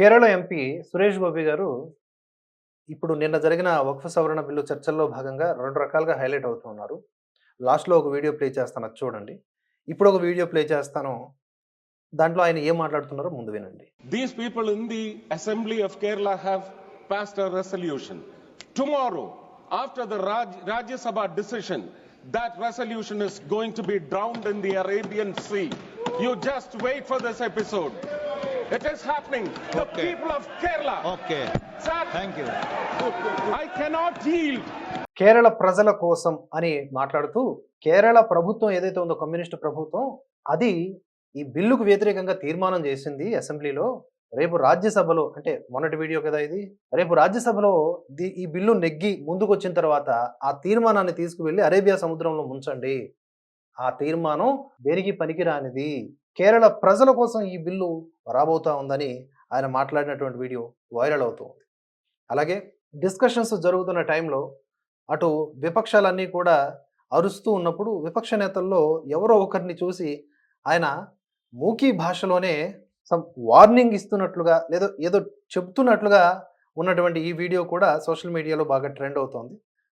Kerala MP Suresh Gopi గారు ఇప్పుడు నిన్న జరిగిన వక్ఫ సవరణ బిల్లు చర్చల్లో భాగంగా రెండు రకాలుగా హైలైట్ అవుతున్నారు లాస్ట్లో ఒక వీడియో ప్లే చేస్తాను చూడండి. ఇప్పుడు ఒక వీడియో ప్లే చేస్తాను. దాంట్లో ఆయన ఏం మాట్లాడుతున్నారో ముందు వినండి. These people in the assembly of Kerala have passed resolution tomorrow after the Rajya Sabha decision that resolution is going to be drowned in the Arabian Sea you just wait for this episode It is happening. The Okay. people of Kerala. Okay Sir, thank you I cannot yield. Kerala ప్రజల కోసం అని మాట్లాడుతూ కేరళ ప్రభుత్వం ఏదైతే ఉందో communist ప్రభుత్వం అది ఈ బిల్లుకు వ్యతిరేకంగా తీర్మానం చేసింది అసెంబ్లీలో రేపు రాజ్యసభలో అంటే మొన్నటి వీడియో కదా ఇది రేపు రాజ్యసభలో ఈ బిల్లు నెగ్గి ముందుకు వచ్చిన తర్వాత ఆ తీర్మానాన్ని తీసుకువెళ్ళి అరేబియా సముద్రంలో ముంచండి ఆ తీర్మానం దేనికి పనికిరానిది? కేరళ ప్రజల కోసం ఈ బిల్లు రాబోతా ఉందని ఆయన మాట్లాడినటువంటి వీడియో వైరల్ అవుతుంది. అలాగే డిస్కషన్స్ జరుగుతున్న టైంలో అటు విపక్షాలన్నీ కూడా అరుస్తూ ఉన్నప్పుడు విపక్ష నేతల్లో ఎవరో ఒకరిని చూసి ఆయన మూకీ భాషలోనే సమ్ వార్నింగ్ ఇస్తున్నట్లుగా లేదో ఏదో చెప్తున్నట్లుగా ఉన్నటువంటి ఈ వీడియో కూడా సోషల్ మీడియాలో బాగా ట్రెండ్ అవుతోంది.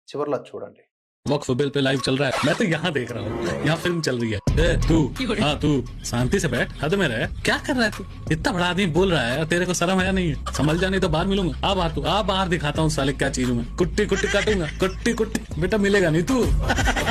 చివరిలో చూడండి. वक्फ बिल पे लाइव चल रहा है। मैं तो यहाँ देख रहा हूँ। यहाँ फ़िल्म चल रही है। ए, तू। हाँ तू। शांति से बैठ। हद में रह। क्या कर रहा है तू? इतना बड़ा आदमी बोल रहा है तेरे को शर्म आया नहीं है? समझ जाने तो बाहर मिलूँगा। आ बाहर तू। आ बाहर दिखाता हूँ साले क्या चीज़ हूँ मैं। कुट्टी कुट्टी काटूँगा। कुट्टी कुट्टी बेटा मिलेगा नहीं तू।